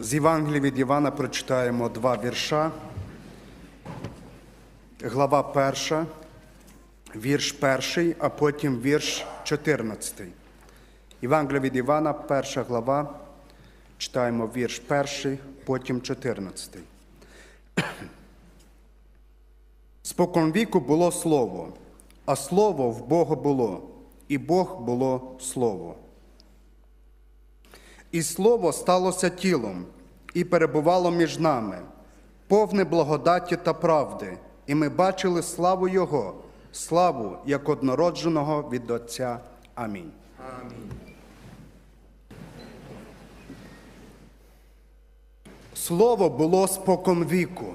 З Євангелія від Івана прочитаємо два вірша. Глава перша, вірш перший, а потім вірш 14. Євангелія від Івана, перша глава, читаємо вірш перший, потім 14. Споконвіку було слово, а слово в Бога було, і Бог було слово. І слово сталося тілом і перебувало між нами, повне благодаті та правди, і ми бачили славу Його, славу як однородженого від Отця. Амінь. Слово було споконвіку.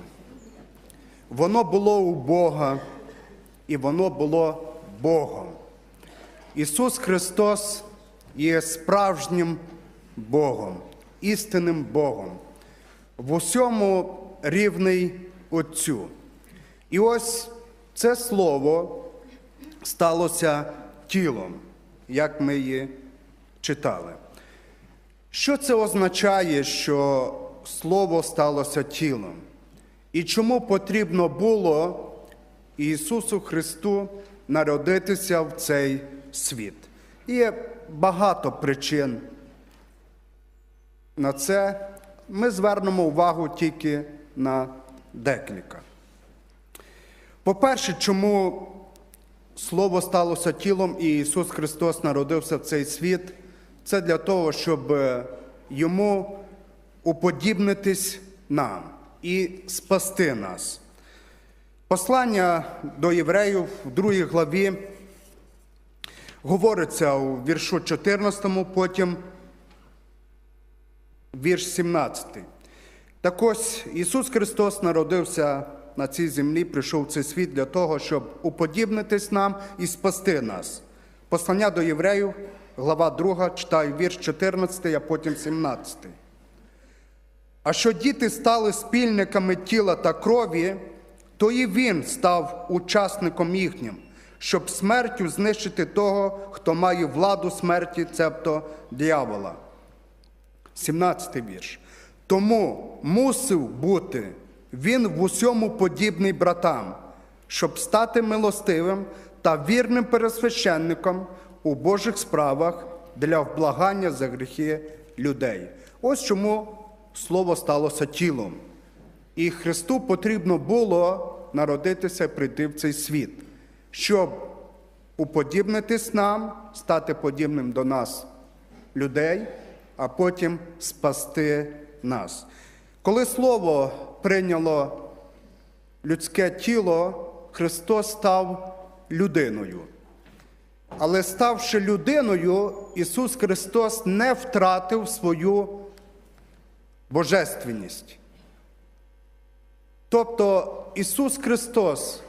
Воно було у Бога, і воно було Богом. Ісус Христос є справжнім Богом, істинним Богом, в усьому рівний Отцю. І ось це слово сталося тілом, як ми її читали. Що це означає, що Слово сталося тілом? І чому потрібно було Ісусу Христу народитися в цей світ? Є багато причин на це. Ми звернемо увагу тільки на декілька. По-перше, чому Слово сталося тілом і Ісус Христос народився в цей світ, це для того, щоб е, Йому уподібнитись нам і спасти нас. Послання до євреїв в другій главі говориться у віршу 14, потім вірш 17. Так ось Ісус Христос народився на цій землі, прийшов в цей світ для того, щоб уподібнитись нам і спасти нас. Послання до євреїв, глава 2, читаю вірш 14, а потім 17. А що діти стали спільниками тіла та крові, то і він став учасником їхнім, щоб смертю знищити того, хто має владу смерті, цебто диявола. 17 вірш. Тому мусив бути він в усьому подібний братам, щоб стати милостивим та вірним пересвященником у Божих справах для вблагання за гріхи людей. Ось чому слово сталося тілом. І Христу потрібно було народитися прийти в цей світ, щоб уподібнитись нам, стати подібним до нас людей, а потім спасти нас. Коли Слово прийняло людське тіло, Христос став людиною. Але ставши людиною, Ісус Христос не втратив свою божественність. Тобто Ісус Христос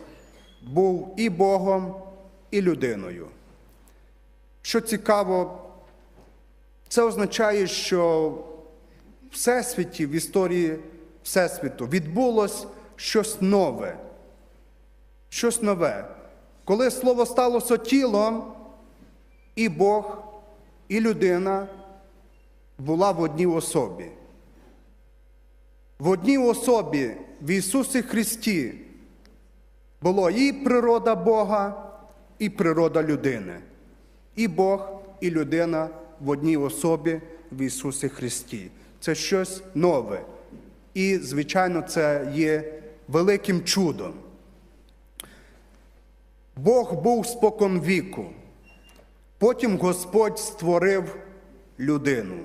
був і Богом, і людиною. Що цікаво, це означає, що в Всесвіті, в історії Всесвіту відбулось щось нове. Щось нове. Коли слово сталося тілом, і Бог, і людина була в одній особі. В одній особі в Ісусі Христі було і природа Бога, і природа людини. І Бог, і людина в одній особі в Ісусі Христі. Це щось нове. І, звичайно, це є великим чудом. Бог був спокон віку. Потім Господь створив людину,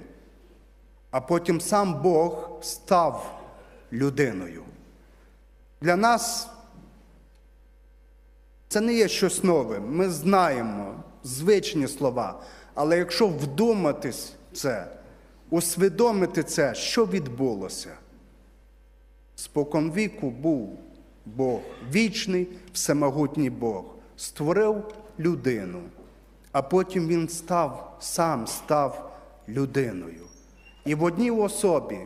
а потім сам Бог став людиною. Для нас це не є щось нове. Ми знаємо звичні слова. Але якщо вдуматись це, усвідомити це, що відбулося? Споконвіку був Бог, вічний, всемогутній Бог, створив людину, а потім Він став, сам став людиною. І в одній особі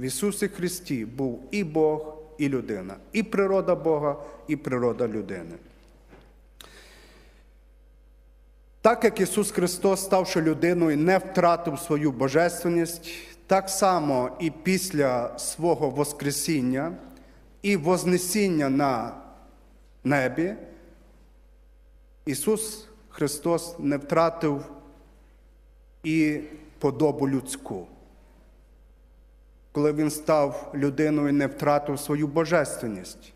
в Ісусі Христі був і Бог, і людина, і природа Бога, і природа людини. Так як Ісус Христос, ставши людиною, не втратив свою божественність, так само і після свого Воскресіння і Вознесіння на небі, Ісус Христос не втратив і подобу людську. Коли Він став людиною, не втратив свою божественність.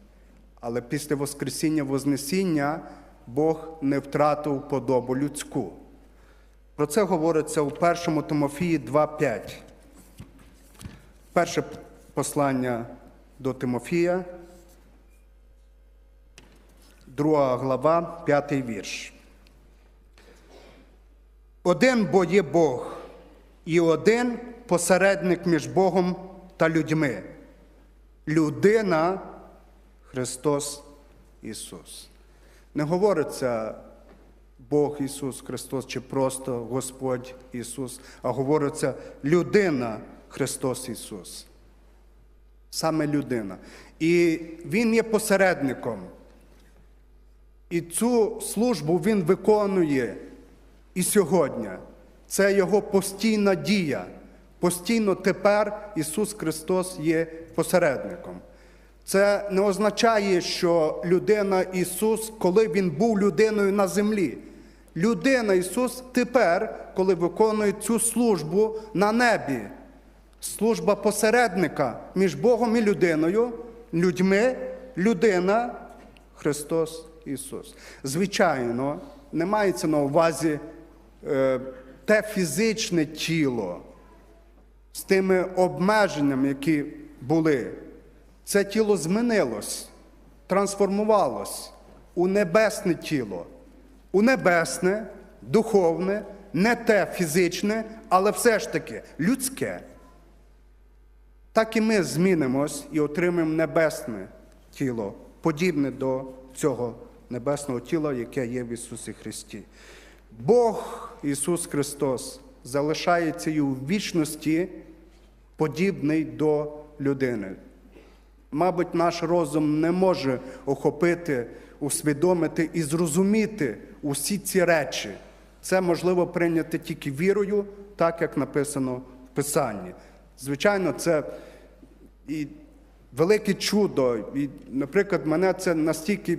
Але після Воскресіння Вознесіння Бог не втратив подобу людську. Про це говориться у 1 Тимофії 2.5. Перше послання до Тимофія, друга глава, п'ятий вірш. Один бо є Бог, і один посередник між Богом та людьми. Людина Христос Ісус. Не говориться Бог Ісус Христос чи просто Господь Ісус, а говориться людина Христос Ісус. Саме людина. І Він є посередником. І цю службу Він виконує і сьогодні. Це Його постійна дія. Постійно тепер Ісус Христос є посередником. Це не означає, що людина Ісус, коли Він був людиною на землі. Людина Ісус тепер, коли виконує цю службу на небі. Служба посередника між Богом і людиною, людьми, людина Христос Ісус. Звичайно, не мається на увазі е, те фізичне тіло з тими обмеженнями, які були. Це тіло змінилось, трансформувалось у небесне тіло, у небесне, духовне, не те фізичне, але все ж таки людське. Так і ми змінимось і отримаємо небесне тіло, подібне до цього небесного тіла, яке є в Ісусі Христі. Бог Ісус Христос залишається і у вічності подібний до людини. Мабуть, наш розум не може охопити, усвідомити і зрозуміти усі ці речі. Це можливо прийняти тільки вірою, так як написано в Писанні. Звичайно, це і велике чудо. І, наприклад, мене це настільки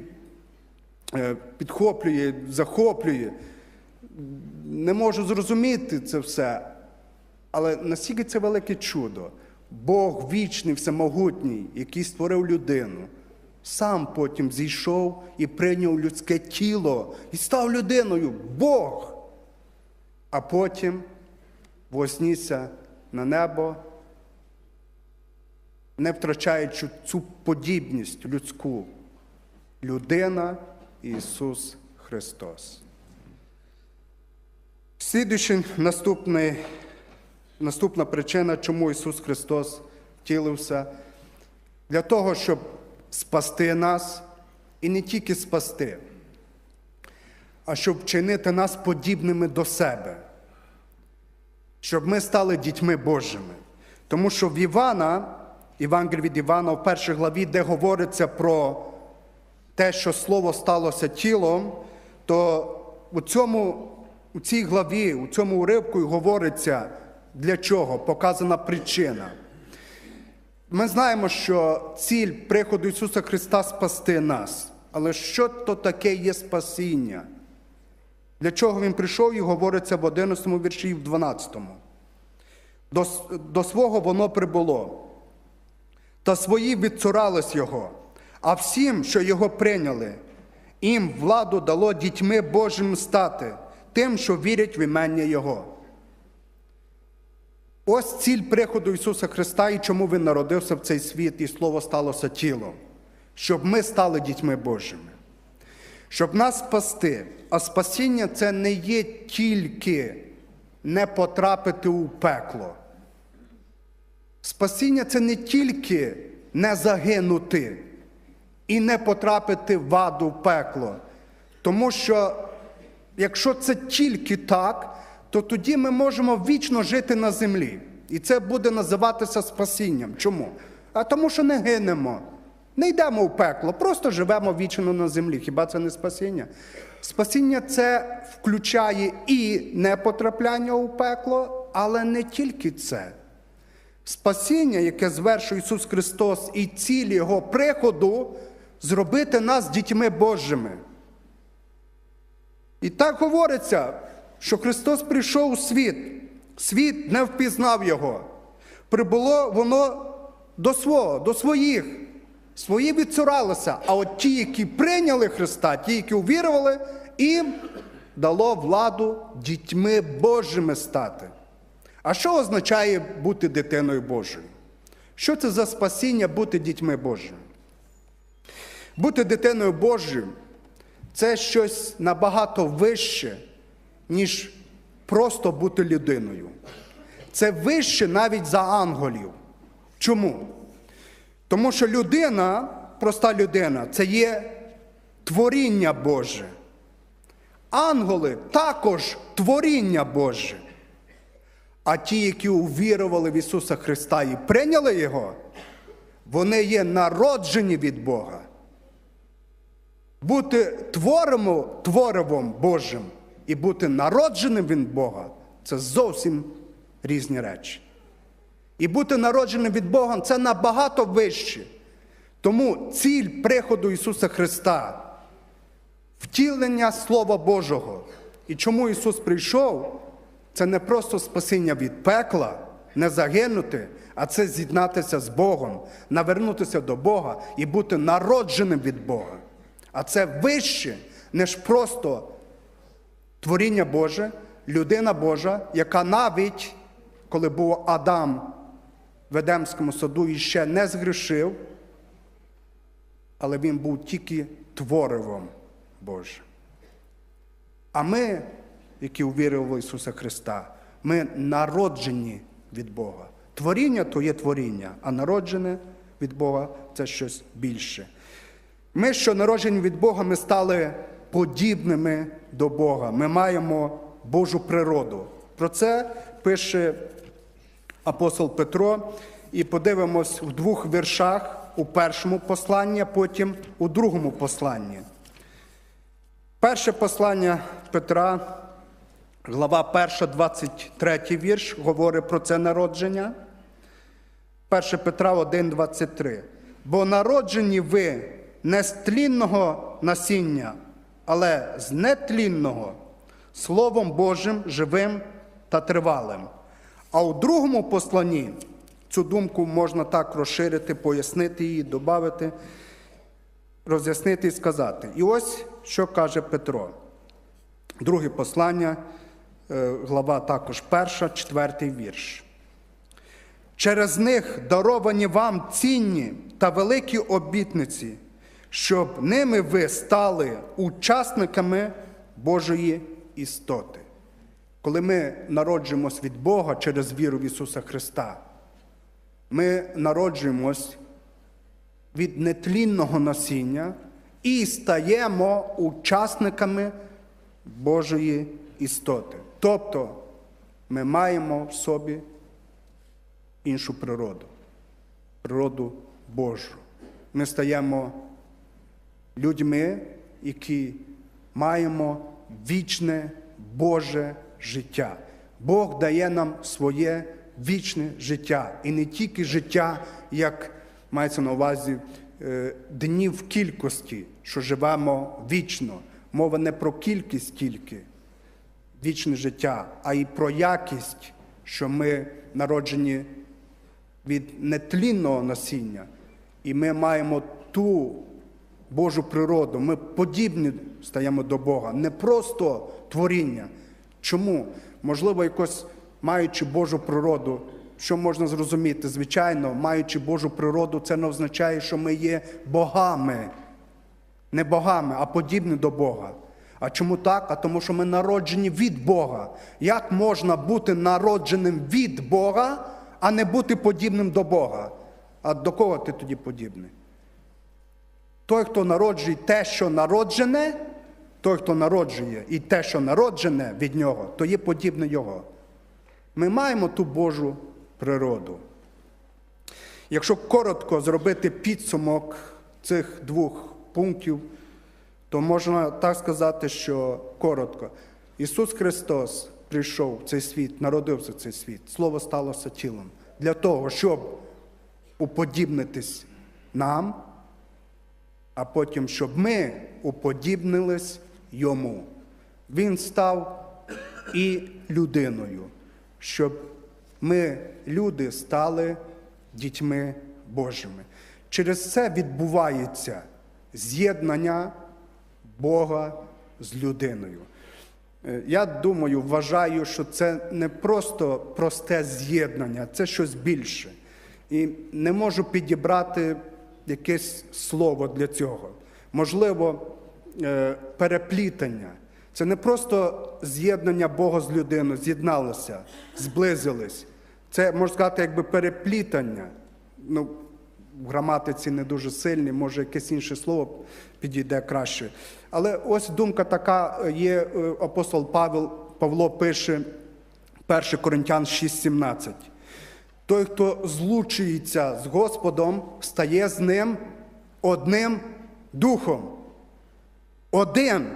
е, підхоплює, захоплює. Не можу зрозуміти це все. Але настільки це велике чудо. Бог вічний, всемогутній, який створив людину, сам потім зійшов і прийняв людське тіло і став людиною Бог. А потім вознісся на небо, не втрачаючи цю подібність людську. Людина Ісус Христос. Слідуючий наступний Наступна причина, чому Ісус Христос втілився, для того, щоб спасти нас і не тільки спасти, а щоб вчинити нас подібними до себе, щоб ми стали дітьми Божими. Тому що в Івана, Євангелій від Івана, в першій главі, де говориться про те, що Слово сталося тілом, то у, цьому, у цій главі, у цьому уривку і говориться. Для чого? Показана причина. Ми знаємо, що ціль приходу Ісуса Христа спасти нас. Але що то таке є спасіння? Для чого Він прийшов і говориться в 11 вірші і в 12. До, до свого воно прибуло, та свої відцурались Його, а всім, що його прийняли, їм владу дало дітьми Божим стати, тим, що вірять в імення Його. Ось ціль приходу Ісуса Христа і чому Він народився в цей світ, і Слово сталося тілом, щоб ми стали дітьми Божими, щоб нас спасти. А спасіння це не є тільки не потрапити у пекло. Спасіння це не тільки не загинути і не потрапити в аду в пекло. Тому що, якщо це тільки так, то тоді ми можемо вічно жити на землі. І це буде називатися спасінням. Чому? А тому, що не гинемо, не йдемо в пекло, просто живемо вічно на землі. Хіба це не спасіння? Спасіння це включає і не потрапляння у пекло, але не тільки це. Спасіння, яке звершує Ісус Христос, і ціль Його приходу зробити нас дітьми Божими. І так говориться, що Христос прийшов у світ, світ не впізнав Його. Прибуло воно до свого, до своїх. Свої відцуралися, а от ті, які прийняли Христа, ті, які увірували, їм дало владу дітьми Божими стати. А що означає бути дитиною Божою? Що це за спасіння бути дітьми Божими? Бути дитиною Божою це щось набагато вище, ніж просто бути людиною. Це вище навіть за ангелів. Чому? Тому що людина, проста людина, це є творіння Боже. Ангели також творіння Боже. А ті, які увірували в Ісуса Христа і прийняли Його, вони є народжені від Бога. Бути творимо, творивом Божим і бути народженим від Бога це зовсім різні речі. І бути народженим від Бога це набагато вище. Тому ціль приходу Ісуса Христа втілення Слова Божого. І чому Ісус прийшов, це не просто спасіння від пекла, не загинути, а це з'єднатися з Богом, навернутися до Бога і бути народженим від Бога. А це вище, ніж просто творіння Боже, людина Божа, яка навіть, коли був Адам в Едемському саду і ще не згрішив, але він був тільки творивом Божим. А ми, які увірили в Ісуса Христа, ми народжені від Бога. Творіння то є творіння, а народжене від Бога це щось більше. Ми, що народжені від Бога, ми стали подібними до Бога. Ми маємо Божу природу. Про це пише апостол Петро. І подивимось в двох віршах у першому посланні, потім у другому посланні. Перше послання Петра, глава 1, 23 вірш, говорить про це народження. 1 Петра 1, 23. Бо народжені ви не з тлінного насіння, але з нетлінного, Словом Божим, живим та тривалим. А у другому посланні цю думку можна так розширити, пояснити її, додати, роз'яснити і сказати. І ось що каже Петро. Друге послання, е, глава також перша, четвертий вірш. Через них даровані вам цінні та великі обітниці, щоб ними ви стали учасниками Божої істоти. Коли ми народжуємось від Бога через віру в Ісуса Христа, ми народжуємось від нетлінного насіння і стаємо учасниками Божої істоти. Тобто ми маємо в собі іншу природу, природу Божу. Ми стаємо людьми, які маємо вічне Боже життя. Бог дає нам своє вічне життя. І не тільки життя, як мається на увазі е, днів кількості, що живемо вічно. Мова не про кількість тільки вічне життя, а й про якість, що ми народжені від нетлінного насіння, і ми маємо ту Божу природу, ми подібні стаємо до Бога, не просто творіння. Чому? Можливо, якось маючи Божу природу, що можна зрозуміти? Звичайно, маючи Божу природу, це не означає, що ми є богами. Не богами, а подібні до Бога. А чому так? А тому, що ми народжені від Бога. Як можна бути народженим від Бога, а не бути подібним до Бога? А до кого ти тоді подібний? Той, хто народжує те, що народжене, той, хто народжує і те, що народжене від нього, то є подібне Його. Ми маємо ту Божу природу. Якщо коротко зробити підсумок цих двох пунктів, то можна так сказати, що коротко. Ісус Христос прийшов в цей світ, народився в цей світ. Слово сталося тілом. для того, щоб уподібнитись нам, а потім, щоб ми уподібнились йому. Він став і людиною, щоб ми, люди, стали дітьми Божими. Через це відбувається з'єднання Бога з людиною. Е, Я думаю, вважаю, що це не просто просте з'єднання, це щось більше. І не можу підібрати якесь слово для цього. Можливо, е, переплітання. Це не просто з'єднання Бога з людиною, з'єдналися, зблизились. Це, можна сказати, якби переплітання. Ну, в граматиці не дуже сильні, може якесь інше слово підійде краще. Але ось думка така є, е, апостол Павел, Павло пише 1 Коринтян 6,17. Той, хто злучується з Господом, стає з ним одним духом. Один.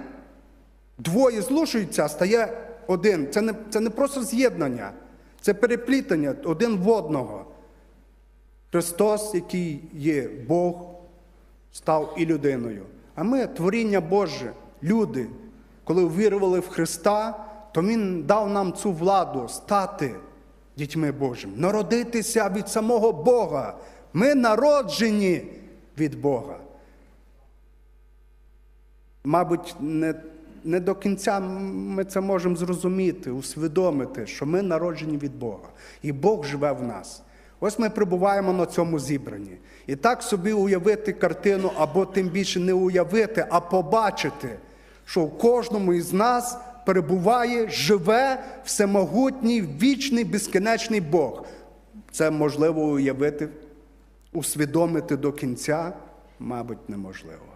Двоє злушуються, стає один. Це не, це не просто з'єднання, це переплітання один в одного. Христос, який є Бог, став і людиною. А ми творіння Боже, люди, коли увірували в Христа, то Він дав нам цю владу стати дітьми Божими, народитися від самого Бога. Ми народжені від Бога. Мабуть, не, не до кінця ми це можемо зрозуміти, усвідомити, що ми народжені від Бога, і Бог живе в нас. Ось ми перебуваємо на цьому зібранні. І так собі уявити картину, або тим більше не уявити, а побачити, що в кожному із нас перебуває, живе всемогутній, вічний, безкінечний Бог. Це можливо уявити, усвідомити до кінця, мабуть, неможливо.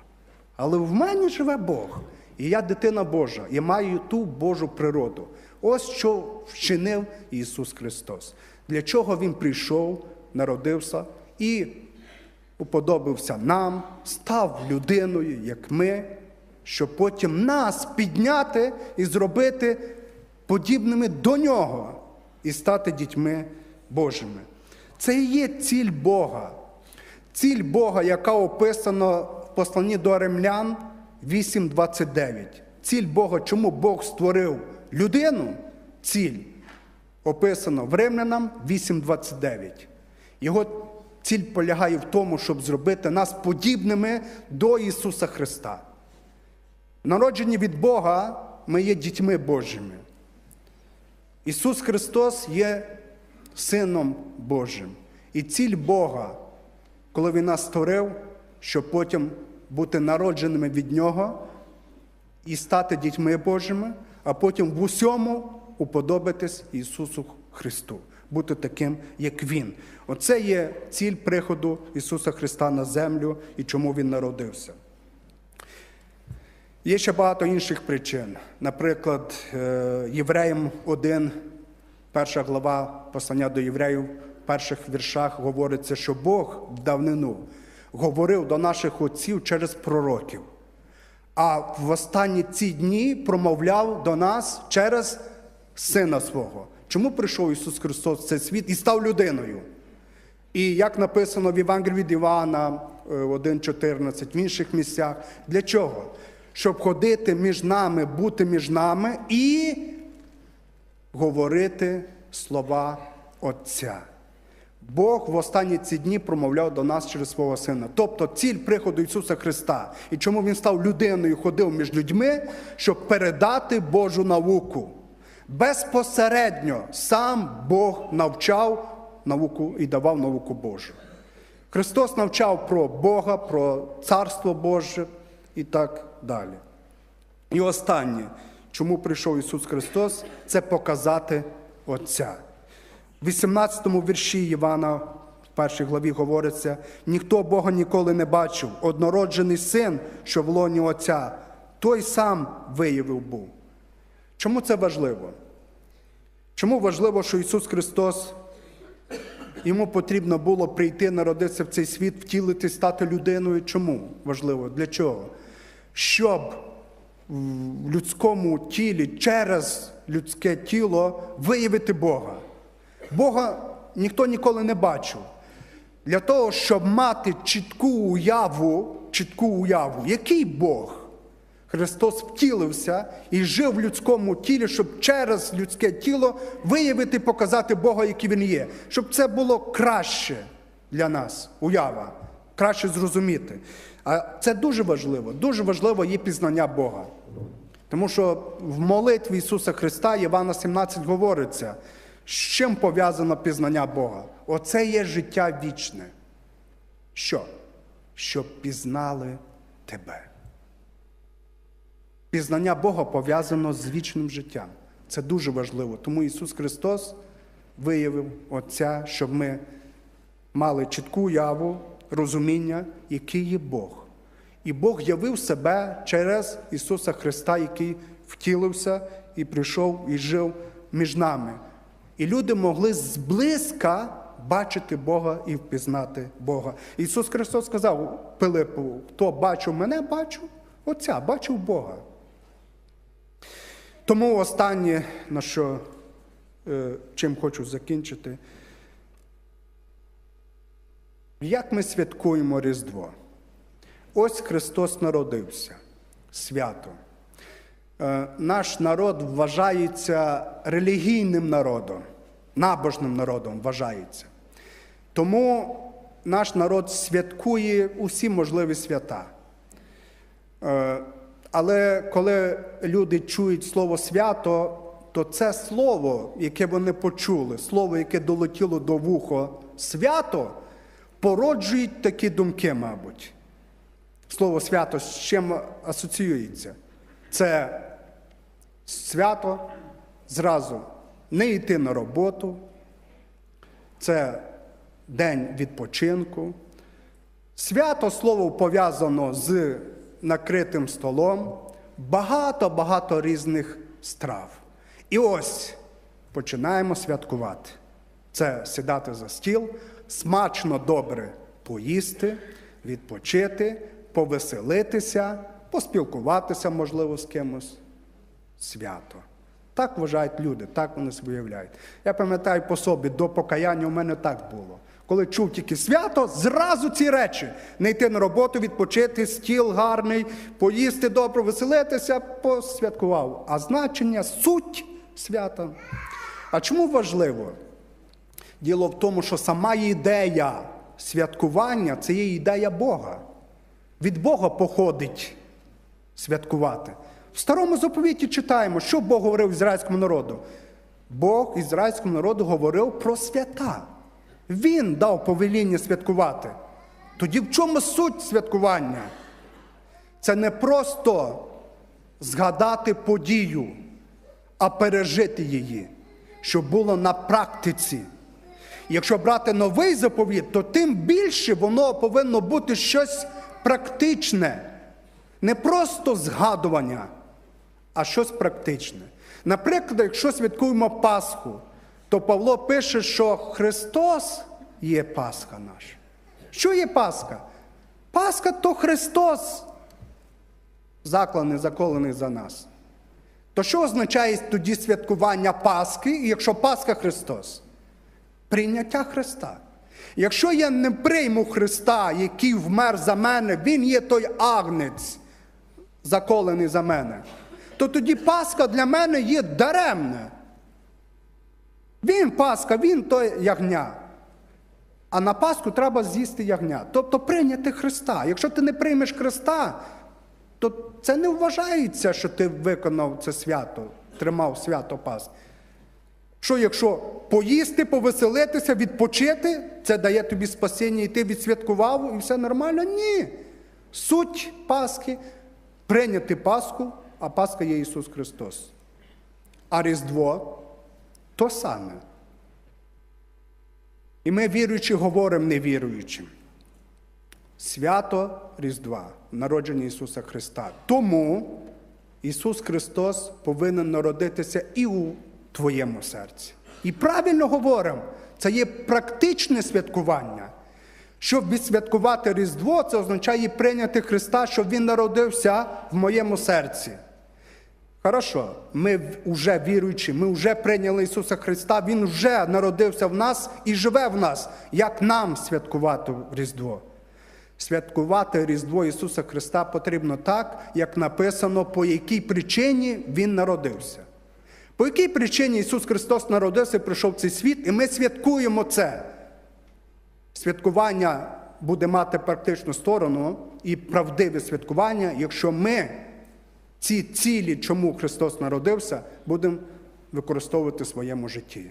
Але в мене живе Бог, і я дитина Божа, і маю ту Божу природу. Ось що вчинив Ісус Христос. Для чого Він прийшов, народився і уподобився нам, став людиною, як ми, щоб потім нас підняти і зробити подібними до нього і стати дітьми Божими. Це і є ціль Бога. Ціль Бога, яка описана в посланні до римлян 8.29. Ціль Бога, чому Бог створив людину? Ціль описано в Римлянам 8.29. Його ціль полягає в тому, щоб зробити нас подібними до Ісуса Христа. Народжені від Бога, ми є дітьми Божими. Ісус Христос є Сином Божим. І ціль Бога, коли Він нас створив, щоб потім бути народженими від Нього і стати дітьми Божими, а потім в усьому уподобитись Ісусу Христу, бути таким, як Він. Оце є ціль приходу Ісуса Христа на землю і чому Він народився. Є ще багато інших причин. Наприклад, е, Євреям 1, перша глава послання до євреїв, в перших віршах говориться, що Бог в давнину говорив до наших отців через пророків, а в останні ці дні промовляв до нас через Сина свого. Чому прийшов Ісус Христос в цей світ і став людиною? І як написано в Євангелії від Івана е, 1,14, в інших місцях, для чого? Щоб ходити між нами, бути між нами і говорити слова Отця. Бог в останні ці дні промовляв до нас через свого Сина. Тобто ціль приходу Ісуса Христа. І чому Він став людиною, ходив між людьми, щоб передати Божу науку. Безпосередньо сам Бог навчав науку і давав науку Божу. Христос навчав про Бога, про Царство Боже і так далі. І останнє, чому прийшов Ісус Христос, це показати Отця. В 18 вірші Івана, в першій главі говориться: ніхто Бога ніколи не бачив, однороджений син, що в лоні Отця, той сам виявив був. Чому це важливо? Чому важливо, що Ісус Христос, йому потрібно було прийти, народитися в цей світ, втілити, стати людиною? Чому важливо? Для чого? Щоб в людському тілі через людське тіло виявити Бога. Бога ніхто ніколи не бачив. Для того, щоб мати чітку уяву, чітку уяву, який Бог? Христос втілився і жив в людському тілі, щоб через людське тіло виявити, показати Бога, який Він є, щоб це було краще для нас, уява, краще зрозуміти. А це дуже важливо. Дуже важливо є пізнання Бога. Тому що в молитві Ісуса Христа, Івана 17 говориться, з чим пов'язано пізнання Бога. Оце є життя вічне. Що? Щоб пізнали тебе. Пізнання Бога пов'язано з вічним життям. Це дуже важливо. Тому Ісус Христос виявив Отця, щоб ми мали чітку уяву, розуміння, який є Бог. І Бог явив себе через Ісуса Христа, який втілився і прийшов і жив між нами. І люди могли зблизька бачити Бога і впізнати Бога. Ісус Христос сказав Пилипу, хто бачив мене, бачив Отця, бачив Бога. Тому останнє, на що е, чим хочу закінчити, як ми святкуємо Різдво? Ось Христос народився, свято. Е, Наш народ вважається релігійним народом, набожним народом вважається. Тому наш народ святкує усі можливі свята. Е, Але коли люди чують слово свято, то це слово, яке вони почули, слово, яке долетіло до вуха свято, породжують такі думки, мабуть. Слово свято з чим асоціюється? Це свято зразу не йти на роботу, це день відпочинку. Свято слово пов'язано з накритим столом, багато-багато різних страв. І ось починаємо святкувати. Це сідати за стіл, смачно добре поїсти, відпочити, повеселитися, поспілкуватися, можливо, з кимось. Свято. Так вважають люди, так вони собі уявляють. Я пам'ятаю по собі, до покаяння у мене так було. Коли чув тільки свято, зразу ці речі: не йти на роботу, відпочити, стіл гарний, поїсти добре, веселитися, посвяткував. А значення, суть свята. А чому важливо? Діло в тому, що сама ідея святкування це є ідея Бога. Від Бога походить святкувати. В старому заповіті читаємо, що Бог говорив ізраїльському народу. Бог ізраїльському народу говорив про свята. Він дав повеління святкувати. Тоді в чому суть святкування? Це не просто згадати подію, а пережити її, щоб було на практиці. Якщо брати новий заповіт, то тим більше воно повинно бути щось практичне, не просто згадування, а щось практичне. Наприклад, якщо святкуємо Пасху, то Павло пише, що Христос є Пасха наша. Що є Пасха? Пасха то Христос, закланий, заколений за нас. То що означає тоді святкування Пасхи, якщо Пасха Христос? Прийняття Христа. Якщо я не прийму Христа, який вмер за мене, Він є той агнець, заколений за мене, то тоді Пасха для мене є даремне. Він Пасха, він той ягня. А на Пасху треба з'їсти ягня. Тобто прийняти Христа. Якщо ти не приймеш Христа, то це не вважається, що ти виконав це свято, тримав свято Пасхи. Що якщо поїсти, повеселитися, відпочити, це дає тобі спасіння, і ти відсвяткував, і все нормально? Ні. Суть Пасхи прийняти Пасху, а Пасха є Ісус Христос. А Різдво то саме. І ми віруючи говоримо невіруючим. Свято Різдва, народження Ісуса Христа. Тому Ісус Христос повинен народитися і у твоєму серці. І правильно говоримо, це є практичне святкування. Щоб відсвяткувати Різдво, це означає прийняти Христа, щоб Він народився в моєму серці. Хорошо, ми вже віруючі, ми вже прийняли Ісуса Христа, Він вже народився в нас і живе в нас. Як нам святкувати Різдво? Святкувати Різдво Ісуса Христа потрібно так, як написано, по якій причині Він народився. По якій причині Ісус Христос народився і прийшов в цей світ, і ми святкуємо це. Святкування буде мати практичну сторону і правдиве святкування, якщо ми ці цілі, чому Христос народився, будемо використовувати в своєму житті.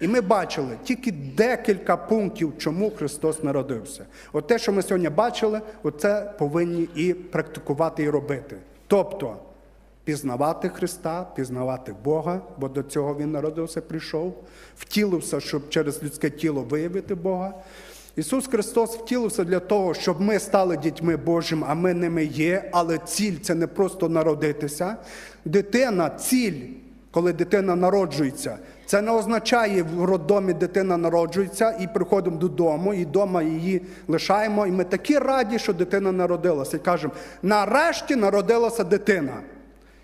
І ми бачили тільки декілька пунктів, чому Христос народився. От те, що ми сьогодні бачили, оце повинні і практикувати, і робити. Тобто пізнавати Христа, пізнавати Бога, бо до цього Він народився, прийшов, втілився, щоб через людське тіло виявити Бога. Ісус Христос втілився для того, щоб ми стали дітьми Божим, а ми ними є, але ціль це не просто народитися. Дитина, ціль, коли дитина народжується, це не означає в роддомі дитина народжується і приходимо додому, і вдома її лишаємо. І ми такі раді, що дитина народилася. І кажемо, нарешті народилася дитина.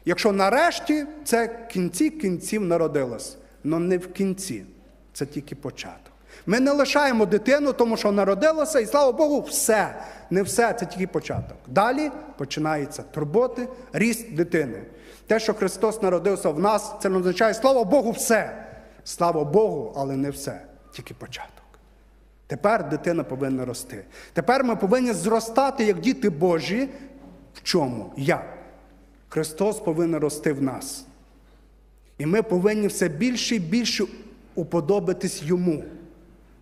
Якщо нарешті, це кінці кінців народилась, але не в кінці, це тільки початок. Ми не лишаємо дитину, тому що народилася, і слава Богу, все. Не все, це тільки початок. Далі починається турботи, ріст дитини. Те, що Христос народився в нас, це не означає, слава Богу, все. Слава Богу, але не все, тільки початок. Тепер дитина повинна рости. Тепер ми повинні зростати як діти Божі. В чому? Як? Христос повинен рости в нас. І ми повинні все більше і більше уподобитись йому.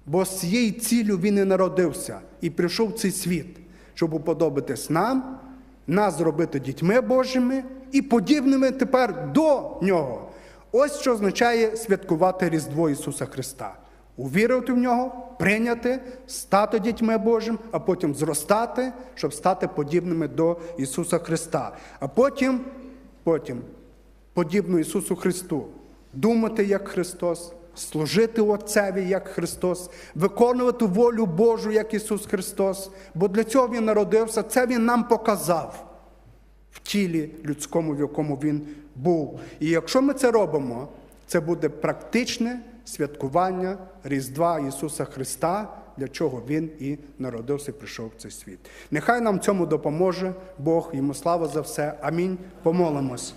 Бо з цією ціллю він і народився і прийшов в цей світ, щоб уподобитись нам, нас зробити дітьми Божими і подібними тепер до нього. Ось що означає святкувати Різдво Ісуса Христа. Увірити в нього, прийняти, стати дітьми Божим, а потім зростати, щоб стати подібними до Ісуса Христа. А потім, потім подібно Ісусу Христу, думати як Христос, служити Отцеві як Христос, виконувати волю Божу, як Ісус Христос. Бо для цього Він народився, це Він нам показав в тілі людському, в якому Він був. І якщо ми це робимо, це буде практичне святкування Різдва Ісуса Христа, для чого Він і народився і прийшов в цей світ. Нехай нам цьому допоможе Бог, йому слава за все. Амінь. Помолимось.